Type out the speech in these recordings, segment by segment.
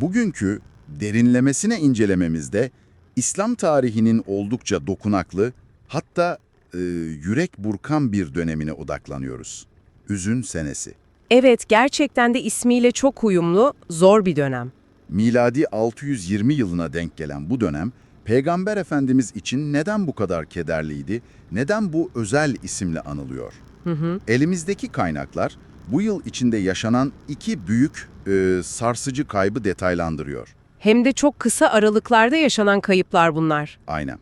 Bugünkü derinlemesine incelememizde İslam tarihinin oldukça dokunaklı, hatta e, yürek burkan bir dönemine odaklanıyoruz. Üzün senesi. Evet, gerçekten de ismiyle çok uyumlu, zor bir dönem. Miladi 620 yılına denk gelen bu dönem, Peygamber Efendimiz için neden bu kadar kederliydi, neden bu özel isimle anılıyor? Elimizdeki kaynaklar bu yıl içinde yaşanan iki büyük e, sarsıcı kaybı detaylandırıyor. Hem de çok kısa aralıklarda yaşanan kayıplar bunlar. Aynen.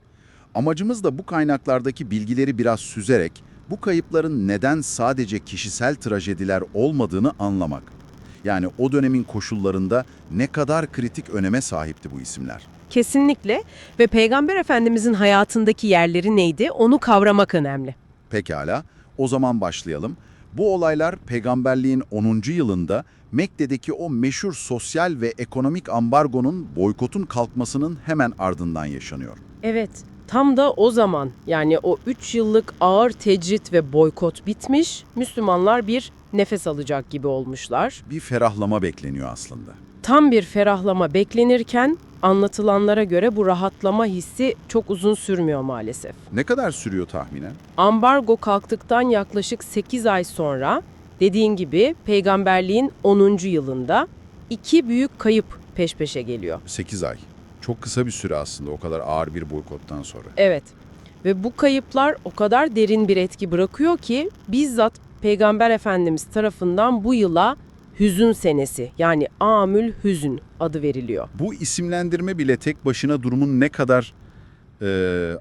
Amacımız da bu kaynaklardaki bilgileri biraz süzerek bu kayıpların neden sadece kişisel trajediler olmadığını anlamak. Yani o dönemin koşullarında ne kadar kritik öneme sahipti bu isimler. Kesinlikle ve Peygamber Efendimizin hayatındaki yerleri neydi onu kavramak önemli. Pekala, o zaman başlayalım. Bu olaylar peygamberliğin 10. yılında Mekke'deki o meşhur sosyal ve ekonomik ambargonun, boykotun kalkmasının hemen ardından yaşanıyor. Evet, tam da o zaman yani o 3 yıllık ağır tecrit ve boykot bitmiş, Müslümanlar bir nefes alacak gibi olmuşlar. Bir ferahlama bekleniyor aslında. Tam bir ferahlama beklenirken anlatılanlara göre bu rahatlama hissi çok uzun sürmüyor maalesef. Ne kadar sürüyor tahminen? Ambargo kalktıktan yaklaşık 8 ay sonra dediğin gibi peygamberliğin 10. yılında iki büyük kayıp peş peşe geliyor. 8 ay. Çok kısa bir süre aslında o kadar ağır bir boykottan sonra. Evet ve bu kayıplar o kadar derin bir etki bırakıyor ki bizzat Peygamber Efendimiz tarafından bu yıla hüzün senesi yani Amül Hüzün adı veriliyor. Bu isimlendirme bile tek başına durumun ne kadar e,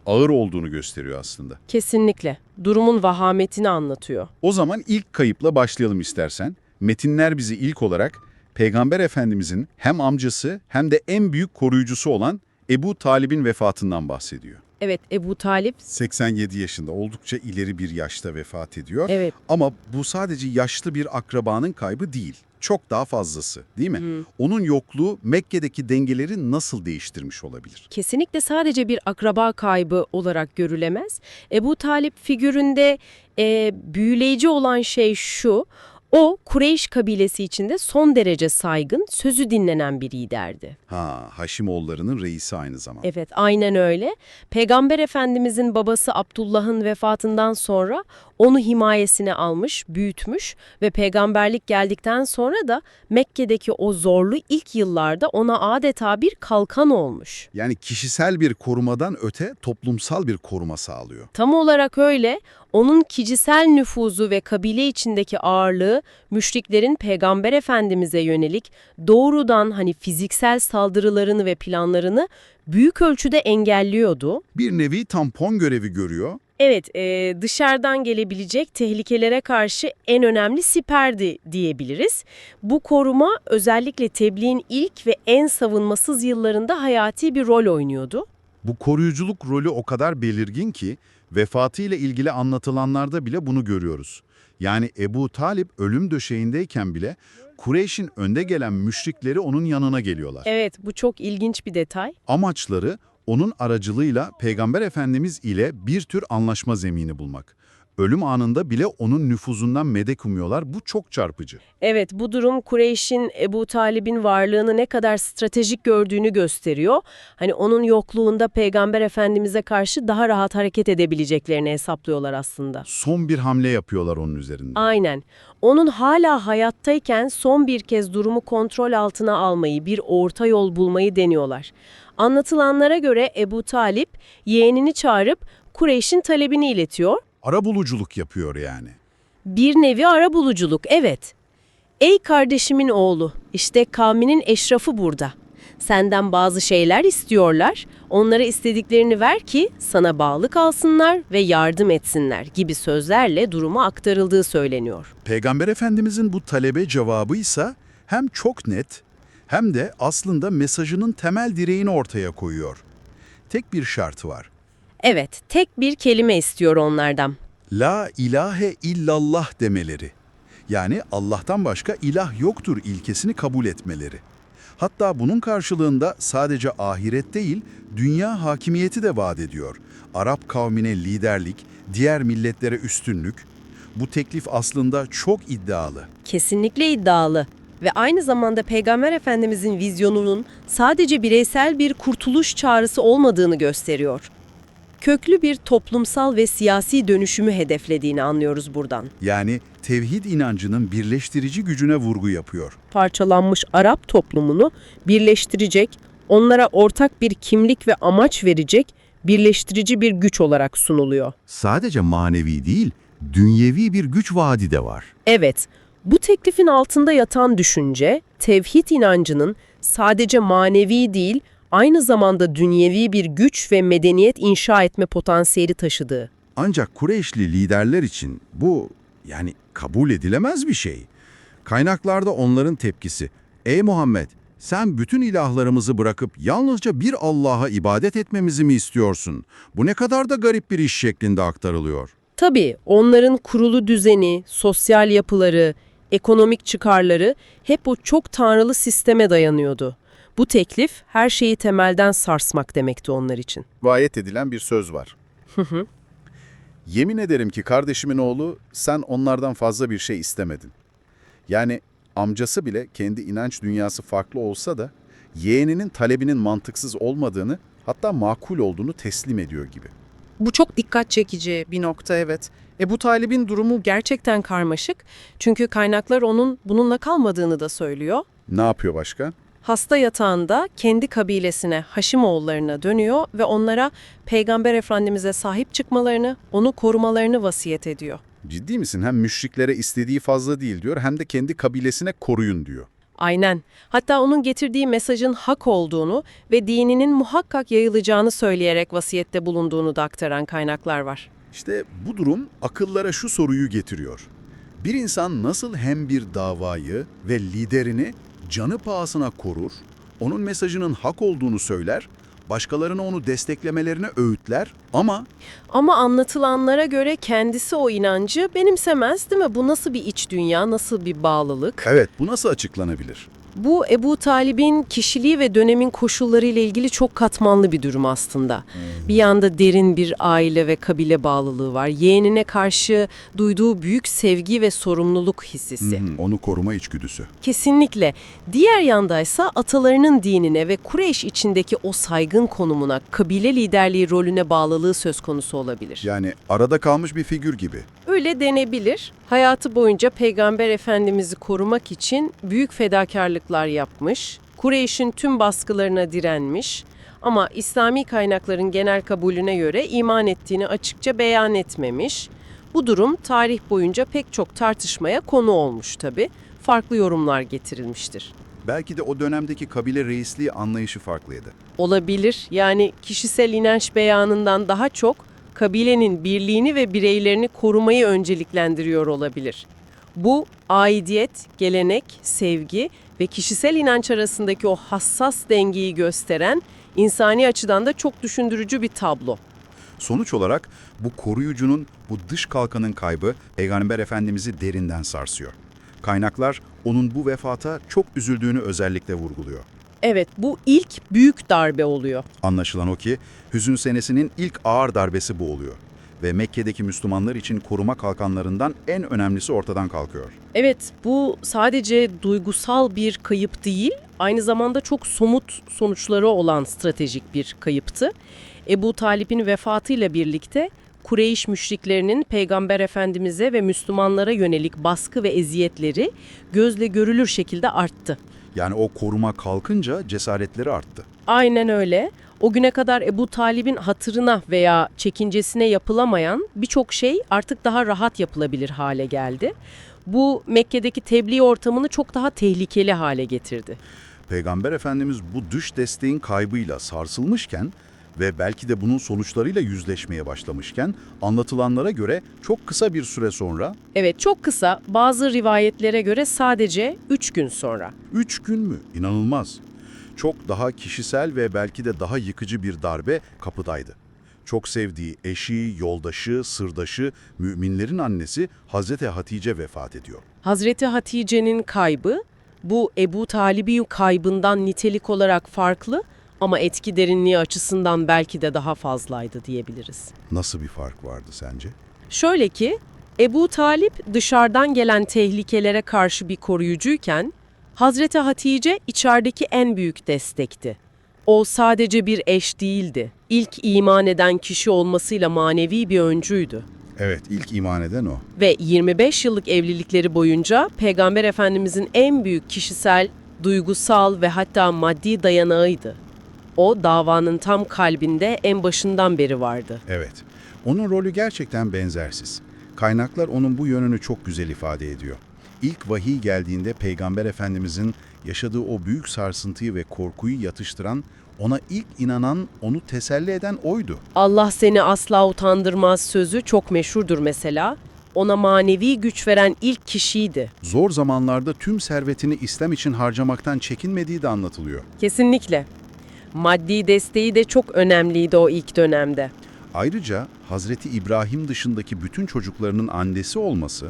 ağır olduğunu gösteriyor aslında. Kesinlikle durumun vahametini anlatıyor. O zaman ilk kayıpla başlayalım istersen. Metinler bizi ilk olarak Peygamber Efendimizin hem amcası hem de en büyük koruyucusu olan Ebu Talib'in vefatından bahsediyor. Evet Ebu Talip 87 yaşında oldukça ileri bir yaşta vefat ediyor. evet Ama bu sadece yaşlı bir akrabanın kaybı değil. Çok daha fazlası değil mi? Onun yokluğu Mekke'deki dengeleri nasıl değiştirmiş olabilir? kesinlikle sadece bir akraba kaybı olarak görülemez. Ebu Talip figüründe e, büyüleyici olan şey şu, o Kureyş kabilesi içinde son derece saygın, sözü dinlenen bir liderdi. Ha, Haşimoğullarının reisi aynı zamanda. Evet, aynen öyle. Peygamber Efendimizin babası Abdullah'ın vefatından sonra onu himayesine almış, büyütmüş ve peygamberlik geldikten sonra da Mekke'deki o zorlu ilk yıllarda ona adeta bir kalkan olmuş. Yani kişisel bir korumadan öte toplumsal bir koruma sağlıyor. Tam olarak öyle. Onun kişisel nüfuzu ve kabile içindeki ağırlığı müşriklerin Peygamber Efendimiz'e yönelik doğrudan hani fiziksel saldırılarını ve planlarını büyük ölçüde engelliyordu. Bir nevi tampon görevi görüyor. Evet, e, dışarıdan gelebilecek tehlikelere karşı en önemli siperdi diyebiliriz. Bu koruma özellikle tebliğin ilk ve en savunmasız yıllarında hayati bir rol oynuyordu. Bu koruyuculuk rolü o kadar belirgin ki vefatıyla ilgili anlatılanlarda bile bunu görüyoruz. Yani Ebu Talip ölüm döşeğindeyken bile Kureyş'in önde gelen müşrikleri onun yanına geliyorlar. Evet, bu çok ilginç bir detay. Amaçları onun aracılığıyla Peygamber Efendimiz ile bir tür anlaşma zemini bulmak. Ölüm anında bile onun nüfuzundan medet umuyorlar. Bu çok çarpıcı. Evet, bu durum Kureyş'in Ebu Talib'in varlığını ne kadar stratejik gördüğünü gösteriyor. Hani onun yokluğunda Peygamber Efendimiz'e karşı daha rahat hareket edebileceklerini hesaplıyorlar aslında. Son bir hamle yapıyorlar onun üzerinde. Aynen. Onun hala hayattayken son bir kez durumu kontrol altına almayı, bir orta yol bulmayı deniyorlar. Anlatılanlara göre Ebu Talip yeğenini çağırıp Kureyş'in talebini iletiyor. Arabuluculuk yapıyor yani. Bir nevi arabuluculuk, evet. Ey kardeşimin oğlu, işte kavminin eşrafı burada. Senden bazı şeyler istiyorlar, onlara istediklerini ver ki sana bağlı kalsınlar ve yardım etsinler gibi sözlerle duruma aktarıldığı söyleniyor. Peygamber Efendimizin bu talebe cevabı ise hem çok net hem de aslında mesajının temel direğini ortaya koyuyor. Tek bir şartı var. Evet, tek bir kelime istiyor onlardan. La ilahe illallah demeleri. Yani Allah'tan başka ilah yoktur ilkesini kabul etmeleri. Hatta bunun karşılığında sadece ahiret değil, dünya hakimiyeti de vaat ediyor. Arap kavmine liderlik, diğer milletlere üstünlük. Bu teklif aslında çok iddialı. Kesinlikle iddialı. Ve aynı zamanda Peygamber Efendimizin vizyonunun sadece bireysel bir kurtuluş çağrısı olmadığını gösteriyor. Köklü bir toplumsal ve siyasi dönüşümü hedeflediğini anlıyoruz buradan. Yani tevhid inancının birleştirici gücüne vurgu yapıyor. parçalanmış Arap toplumunu birleştirecek, onlara ortak bir kimlik ve amaç verecek birleştirici bir güç olarak sunuluyor. Sadece manevi değil, dünyevi bir güç vaadi de var. Evet, bu teklifin altında yatan düşünce, tevhid inancının sadece manevi değil, aynı zamanda dünyevi bir güç ve medeniyet inşa etme potansiyeli taşıdığı. Ancak Kureyşli liderler için bu yani kabul edilemez bir şey. Kaynaklarda onların tepkisi, ''Ey Muhammed, sen bütün ilahlarımızı bırakıp yalnızca bir Allah'a ibadet etmemizi mi istiyorsun? Bu ne kadar da garip bir iş şeklinde aktarılıyor. Tabii onların kurulu düzeni, sosyal yapıları, ekonomik çıkarları hep o çok tanrılı sisteme dayanıyordu. Bu teklif her şeyi temelden sarsmak demekti onlar için. rivayet edilen bir söz var. Yemin ederim ki kardeşimin oğlu sen onlardan fazla bir şey istemedin. Yani amcası bile kendi inanç dünyası farklı olsa da yeğeninin talebinin mantıksız olmadığını hatta makul olduğunu teslim ediyor gibi. Bu çok dikkat çekici bir nokta evet. Ebu Talib'in durumu Gerçekten karmaşık çünkü kaynaklar onun bununla kalmadığını da söylüyor. Ne yapıyor başka? Hasta yatağında kendi kabilesine, Haşimoğullarına dönüyor ve onlara Peygamber Efendimiz'e sahip çıkmalarını, onu korumalarını vasiyet ediyor. Ciddi misin? Hem müşriklere istediği fazla değil diyor hem de kendi kabilesine koruyun diyor. Aynen. Hatta onun getirdiği mesajın hak olduğunu ve dininin muhakkak yayılacağını söyleyerek vasiyette bulunduğunu da aktaran kaynaklar var. İşte bu durum akıllara şu soruyu getiriyor. Bir insan nasıl hem bir davayı ve liderini canı pahasına korur, onun mesajının hak olduğunu söyler, başkalarına onu desteklemelerine öğütler ama Ama anlatılanlara göre kendisi o inancı benimsemez değil mi? Bu nasıl bir iç dünya, nasıl bir bağlılık? evet bu nasıl açıklanabilir? Bu Ebu Talib'in kişiliği ve dönemin koşulları ile ilgili çok katmanlı bir durum aslında. Bir yanda derin bir aile ve kabile bağlılığı var. Yeğenine karşı duyduğu büyük sevgi ve sorumluluk hissisi. Onu koruma içgüdüsü. Kesinlikle. Diğer yandaysa atalarının dinine ve Kureyş içindeki o saygın konumuna, kabile liderliği rolüne bağlılığı söz konusu olabilir. Yani arada kalmış bir figür gibi. Öyle denebilir. Hayatı boyunca Peygamber Efendimiz'i korumak için büyük fedakarlıklar yapmış, Kureyş'in tüm baskılarına direnmiş ama İslami kaynakların genel kabulüne göre iman ettiğini açıkça beyan etmemiş. Bu durum tarih boyunca pek çok tartışmaya konu olmuş tabii. Farklı yorumlar getirilmiştir. Belki de o dönemdeki kabile reisliği anlayışı farklıydı. Olabilir. Yani kişisel inanç beyanından daha çok kabilenin birliğini ve bireylerini korumayı önceliklendiriyor olabilir. Bu aidiyet, gelenek, sevgi ve kişisel inanç arasındaki o hassas dengeyi gösteren insani açıdan da çok düşündürücü bir tablo. Sonuç olarak bu koruyucunun, bu dış kalkanın kaybı Peygamber Efendimiz'i derinden sarsıyor. Kaynaklar onun bu vefata çok üzüldüğünü özellikle vurguluyor. Evet, bu ilk büyük darbe oluyor. Anlaşılan o ki hüzün senesinin ilk ağır darbesi bu oluyor. Ve Mekke'deki Müslümanlar için koruma kalkanlarından en önemlisi ortadan kalkıyor. Evet, bu sadece duygusal bir kayıp değil, aynı zamanda çok somut sonuçları olan stratejik bir kayıptı. Ebu Talip'in vefatıyla birlikte Kureyş müşriklerinin Peygamber Efendimiz'e ve Müslümanlara yönelik baskı ve eziyetleri gözle görülür şekilde arttı. Yani o koruma kalkınca cesaretleri arttı. Aynen öyle. O güne kadar Ebu Talib'in hatırına veya çekincesine yapılamayan birçok şey artık daha rahat yapılabilir hale geldi. Bu Mekke'deki tebliğ ortamını çok daha tehlikeli hale getirdi. Peygamber Efendimiz bu dış desteğin kaybıyla sarsılmışken ve belki de bunun sonuçlarıyla yüzleşmeye başlamışken anlatılanlara göre çok kısa bir süre sonra, Evet çok kısa bazı rivayetlere göre sadece 3 gün sonra. üç gün mü? İnanılmaz. Çok daha kişisel ve belki de daha yıkıcı bir darbe kapıdaydı. Çok sevdiği eşi, yoldaşı, sırdaşı, müminlerin annesi Hazreti Hatice vefat ediyor. Hazreti Hatice'nin kaybı bu Ebu Talib'in kaybından nitelik olarak farklı ama etki derinliği açısından belki de daha fazlaydı diyebiliriz. Nasıl bir fark vardı sence? Şöyle ki, Ebu Talip dışarıdan gelen tehlikelere karşı bir koruyucuyken, Hazreti Hatice içerideki en büyük destekti. O sadece bir eş değildi. İlk iman eden kişi olmasıyla manevi bir öncüydü. Evet, ilk iman eden o. Ve 25 yıllık evlilikleri boyunca Peygamber Efendimizin en büyük kişisel, duygusal ve hatta maddi dayanağıydı. O davanın tam kalbinde en başından beri vardı. Evet. Onun rolü gerçekten benzersiz. Kaynaklar onun bu yönünü çok güzel ifade ediyor. İlk vahiy geldiğinde Peygamber Efendimizin yaşadığı o büyük sarsıntıyı ve korkuyu yatıştıran, ona ilk inanan, onu teselli eden oydu. Allah seni asla utandırmaz sözü çok meşhurdur mesela. Ona manevi güç veren ilk kişiydi. Zor zamanlarda tüm servetini İslam için harcamaktan çekinmediği de anlatılıyor. Kesinlikle. Maddi desteği de çok önemliydi o ilk dönemde. Ayrıca Hazreti İbrahim dışındaki bütün çocuklarının annesi olması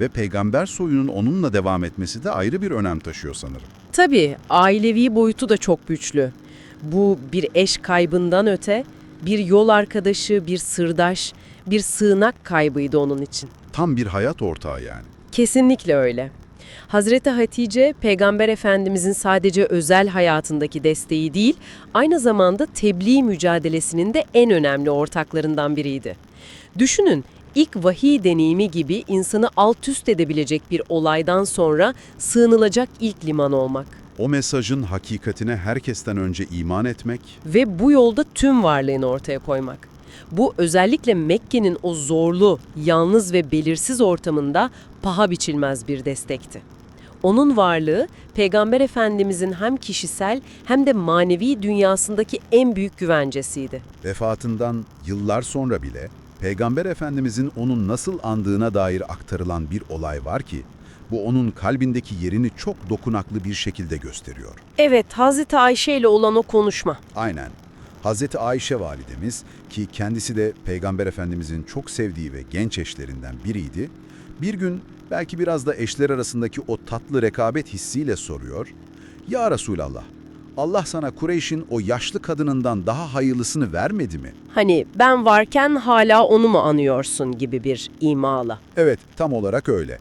ve peygamber soyunun onunla devam etmesi de ayrı bir önem taşıyor sanırım. Tabii ailevi boyutu da çok güçlü. Bu bir eş kaybından öte bir yol arkadaşı, bir sırdaş, bir sığınak kaybıydı onun için. Tam bir hayat ortağı yani. Kesinlikle öyle. Hazreti Hatice, Peygamber Efendimizin sadece özel hayatındaki desteği değil, aynı zamanda tebliğ mücadelesinin de en önemli ortaklarından biriydi. Düşünün, ilk vahiy deneyimi gibi insanı alt üst edebilecek bir olaydan sonra sığınılacak ilk liman olmak. O mesajın hakikatine herkesten önce iman etmek, ve bu yolda tüm varlığını ortaya koymak. Bu özellikle Mekke'nin o zorlu, yalnız ve belirsiz ortamında paha biçilmez bir destekti. Onun varlığı Peygamber Efendimizin hem kişisel hem de manevi dünyasındaki en büyük güvencesiydi. vefatından yıllar sonra bile Peygamber Efendimizin onu nasıl andığına dair aktarılan bir olay var ki, bu onun kalbindeki yerini çok dokunaklı bir şekilde gösteriyor. Evet, Hazreti Ayşe ile olan o konuşma. Aynen. Hazreti Ayşe validemiz ki kendisi de Peygamber Efendimizin çok sevdiği ve genç eşlerinden biriydi, bir gün belki biraz da eşler arasındaki o tatlı rekabet hissiyle soruyor, ''Ya Resulallah, Allah sana Kureyş'in o yaşlı kadınından daha hayırlısını vermedi mi?'' Hani ben varken hala onu mu anıyorsun gibi bir imala. Evet, tam olarak öyle.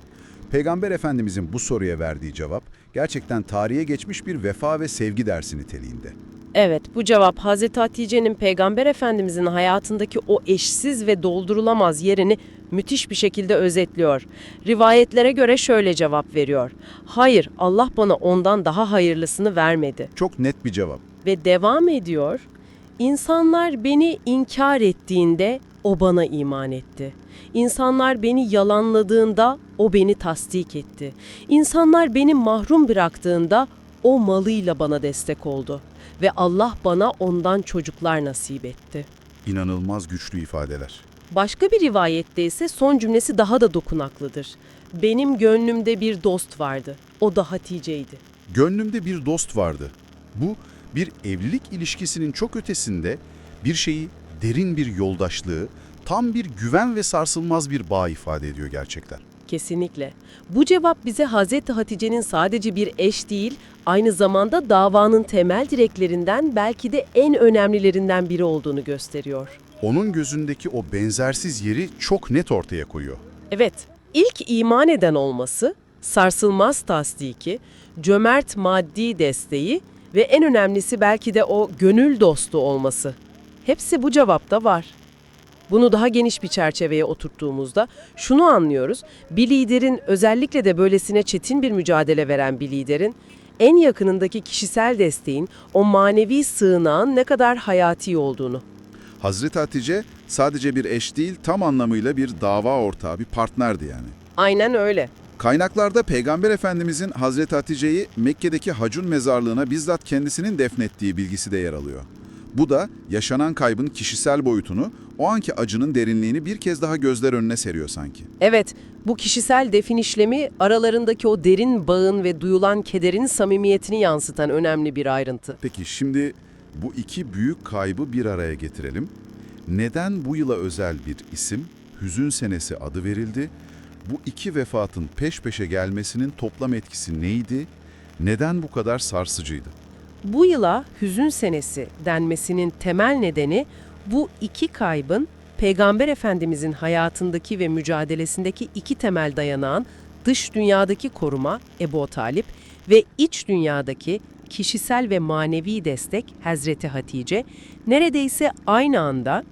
Peygamber Efendimizin bu soruya verdiği cevap gerçekten tarihe geçmiş bir vefa ve sevgi dersi niteliğinde. Evet, bu cevap Hazreti Hatice'nin Peygamber Efendimizin hayatındaki o eşsiz ve doldurulamaz yerini müthiş bir şekilde özetliyor. Rivayetlere göre şöyle cevap veriyor. Hayır, Allah bana ondan daha hayırlısını vermedi. Çok net bir cevap. Ve devam ediyor. İnsanlar beni inkar ettiğinde o bana iman etti. İnsanlar beni yalanladığında o beni tasdik etti. İnsanlar beni mahrum bıraktığında o malıyla bana destek oldu ve Allah bana ondan çocuklar nasip etti. İnanılmaz güçlü ifadeler. Başka bir rivayette ise son cümlesi daha da dokunaklıdır. Benim gönlümde bir dost vardı. O da Hatice'ydi. Gönlümde bir dost vardı. Bu bir evlilik ilişkisinin çok ötesinde bir şeyi derin bir yoldaşlığı, tam bir güven ve sarsılmaz bir bağ ifade ediyor gerçekten. Kesinlikle. Bu cevap bize Hazreti Hatice'nin sadece bir eş değil, aynı zamanda davanın temel direklerinden belki de en önemlilerinden biri olduğunu gösteriyor. Onun gözündeki o benzersiz yeri çok net ortaya koyuyor. Evet, ilk iman eden olması, sarsılmaz tasdiki, cömert maddi desteği ve en önemlisi belki de o gönül dostu olması. Hepsi bu cevapta var. Bunu daha geniş bir çerçeveye oturttuğumuzda şunu anlıyoruz. Bir liderin özellikle de böylesine çetin bir mücadele veren bir liderin en yakınındaki kişisel desteğin, o manevi sığınağın ne kadar hayati olduğunu. Hazreti Hatice sadece bir eş değil, tam anlamıyla bir dava ortağı, bir partnerdi yani. Aynen öyle. Kaynaklarda Peygamber Efendimizin Hazreti Hatice'yi Mekke'deki Hacun mezarlığına bizzat kendisinin defnettiği bilgisi de yer alıyor. Bu da yaşanan kaybın kişisel boyutunu, o anki acının derinliğini bir kez daha gözler önüne seriyor sanki. Evet, bu kişisel defin işlemi aralarındaki o derin bağın ve duyulan kederin samimiyetini yansıtan önemli bir ayrıntı. Peki şimdi bu iki büyük kaybı bir araya getirelim. Neden bu yıla özel bir isim, Hüzün Senesi adı verildi? Bu iki vefatın peş peşe gelmesinin toplam etkisi neydi? Neden bu kadar sarsıcıydı? Bu yıla hüzün senesi denmesinin temel nedeni bu iki kaybın Peygamber Efendimizin hayatındaki ve mücadelesindeki iki temel dayanağın dış dünyadaki koruma Ebu Talip Ve iç dünyadaki kişisel ve manevi destek Hazreti Hatice neredeyse aynı anda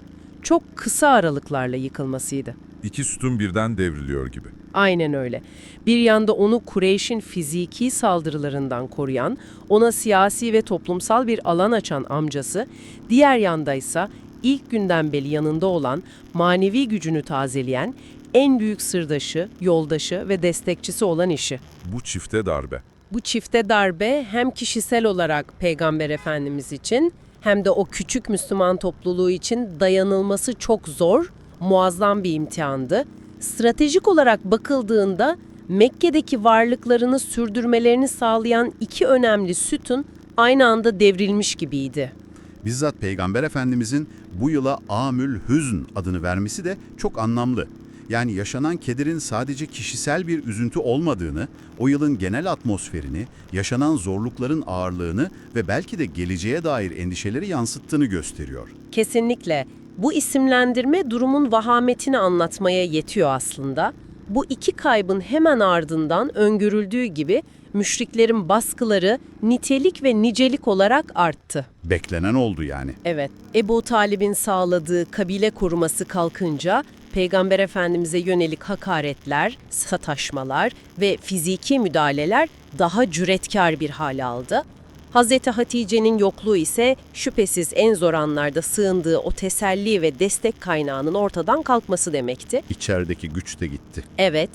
çok kısa aralıklarla yıkılmasıydı. İki sütun birden devriliyor gibi. Aynen öyle. Bir yanda onu Kureyş'in fiziki saldırılarından koruyan, ona siyasi ve toplumsal bir alan açan amcası, diğer yandaysa ilk günden beri yanında olan, manevi gücünü tazeleyen, en büyük sırdaşı, yoldaşı ve destekçisi olan işi. Bu çifte darbe. Bu çifte darbe hem kişisel olarak Peygamber Efendimiz için hem de o küçük Müslüman topluluğu için dayanılması çok zor, muazzam bir imtihandı. Stratejik olarak bakıldığında Mekke'deki varlıklarını sürdürmelerini sağlayan iki önemli sütun aynı anda devrilmiş gibiydi. Bizzat Peygamber Efendimizin bu yıla Amül Hüzn adını vermesi de çok anlamlı. Yani yaşanan kederin sadece kişisel bir üzüntü olmadığını, o yılın genel atmosferini, yaşanan zorlukların ağırlığını ve belki de geleceğe dair endişeleri yansıttığını gösteriyor. Kesinlikle. Bu isimlendirme durumun vahametini anlatmaya yetiyor aslında. Bu iki kaybın hemen ardından öngörüldüğü gibi müşriklerin baskıları nitelik ve nicelik olarak arttı. Beklenen oldu yani. Evet, Ebu Talib'in sağladığı kabile koruması kalkınca Peygamber Efendimiz'e yönelik hakaretler, sataşmalar ve fiziki müdahaleler daha cüretkar bir hal aldı. Hazreti Hatice'nin yokluğu ise şüphesiz en zor anlarda sığındığı o teselli ve destek kaynağının ortadan kalkması demekti. İçerideki güç de gitti. Evet,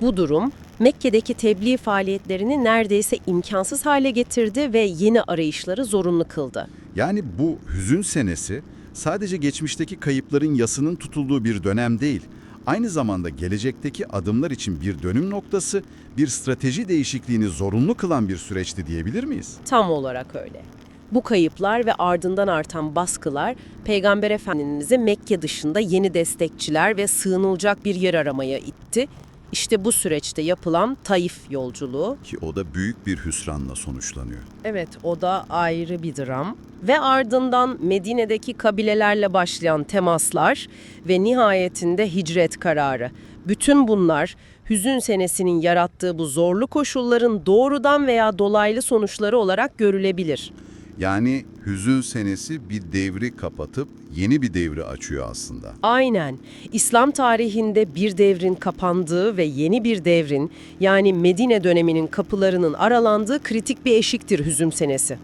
bu durum Mekke'deki tebliğ faaliyetlerini neredeyse imkansız hale getirdi ve yeni arayışları zorunlu kıldı. Yani bu hüzün senesi sadece geçmişteki kayıpların yasının tutulduğu bir dönem değil, aynı zamanda gelecekteki adımlar için bir dönüm noktası, bir strateji değişikliğini zorunlu kılan bir süreçti diyebilir miyiz? Tam olarak öyle. Bu kayıplar ve ardından artan baskılar Peygamber Efendimiz'i Mekke dışında yeni destekçiler ve sığınılacak bir yer aramaya itti. İşte bu süreçte yapılan Taif yolculuğu. Ki o da büyük bir hüsranla sonuçlanıyor. Evet, o da ayrı bir dram. Ve ardından Medine'deki kabilelerle başlayan temaslar ve nihayetinde hicret kararı. Bütün bunlar hüzün senesinin yarattığı bu zorlu koşulların doğrudan veya dolaylı sonuçları olarak görülebilir. Yani hüzün senesi bir devri kapatıp yeni bir devri açıyor aslında. Aynen. İslam tarihinde bir devrin kapandığı ve yeni bir devrin yani Medine döneminin kapılarının aralandığı kritik bir eşiktir hüzün senesi.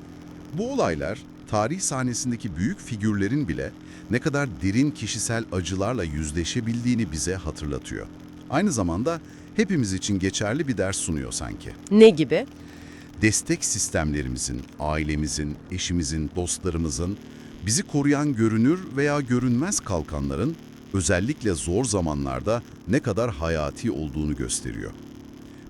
Bu olaylar tarih sahnesindeki büyük figürlerin bile ne kadar derin kişisel acılarla yüzleşebildiğini bize hatırlatıyor. Aynı zamanda hepimiz için geçerli bir ders sunuyor sanki. Ne gibi? Destek sistemlerimizin, ailemizin, eşimizin, dostlarımızın, bizi koruyan görünür veya görünmez kalkanların özellikle zor zamanlarda ne kadar hayati olduğunu gösteriyor.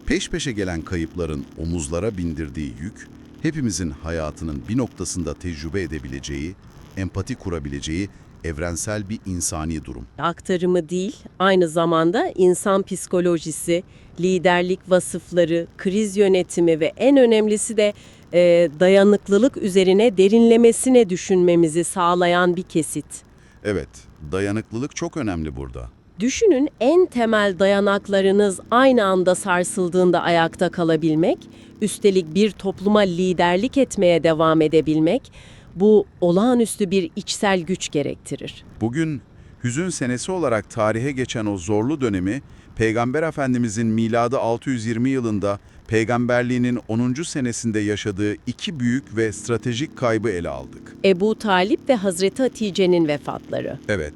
Peş peşe gelen kayıpların omuzlara bindirdiği yük, hepimizin hayatının bir noktasında tecrübe edebileceği, empati kurabileceği evrensel bir insani durum. aktarımı değil, aynı zamanda insan psikolojisi, liderlik vasıfları, kriz yönetimi ve en önemlisi de e, dayanıklılık üzerine derinlemesine düşünmemizi sağlayan bir kesit. Evet, dayanıklılık çok önemli burada. Düşünün en temel dayanaklarınız aynı anda sarsıldığında ayakta kalabilmek, üstelik bir topluma liderlik etmeye devam edebilmek, bu olağanüstü bir içsel güç gerektirir. Bugün hüzün senesi olarak tarihe geçen o zorlu dönemi Peygamber Efendimizin miladı 620 yılında peygamberliğinin 10. senesinde yaşadığı iki büyük ve stratejik kaybı ele aldık. Ebu Talip ve Hazreti Hatice'nin vefatları. Evet,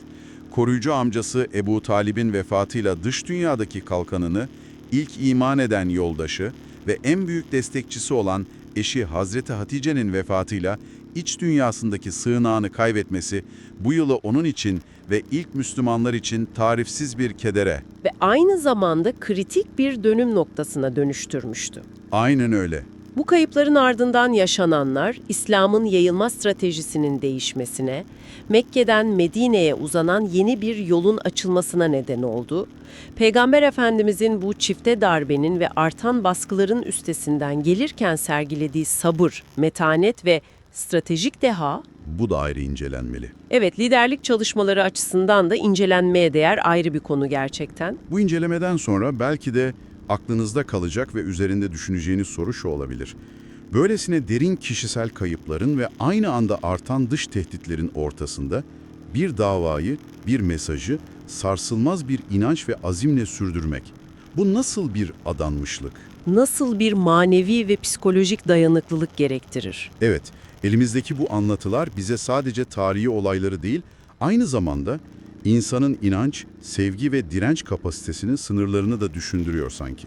koruyucu amcası Ebu Talib'in vefatıyla dış dünyadaki kalkanını, ilk iman eden yoldaşı ve en büyük destekçisi olan eşi Hazreti Hatice'nin vefatıyla iç dünyasındaki sığınağını kaybetmesi bu yılı onun için ve ilk Müslümanlar için tarifsiz bir kedere. ve aynı zamanda kritik bir dönüm noktasına dönüştürmüştü. Aynen öyle. Bu kayıpların ardından yaşananlar, İslam'ın yayılma stratejisinin değişmesine, Mekke'den Medine'ye uzanan yeni bir yolun açılmasına neden oldu. Peygamber Efendimizin bu çifte darbenin ve artan baskıların üstesinden gelirken sergilediği sabır, metanet ve stratejik deha, Bu da ayrı incelenmeli. evet liderlik çalışmaları açısından da incelenmeye değer ayrı bir konu gerçekten. Bu incelemeden sonra belki de aklınızda kalacak ve üzerinde düşüneceğiniz soru şu olabilir. Böylesine derin kişisel kayıpların ve aynı anda artan dış tehditlerin ortasında bir davayı, bir mesajı sarsılmaz bir inanç ve azimle sürdürmek. Bu nasıl bir adanmışlık? Nasıl bir manevi ve psikolojik dayanıklılık gerektirir? Evet, elimizdeki bu anlatılar bize sadece tarihi olayları değil, aynı zamanda insanın inanç, sevgi ve direnç kapasitesinin sınırlarını da düşündürüyor sanki.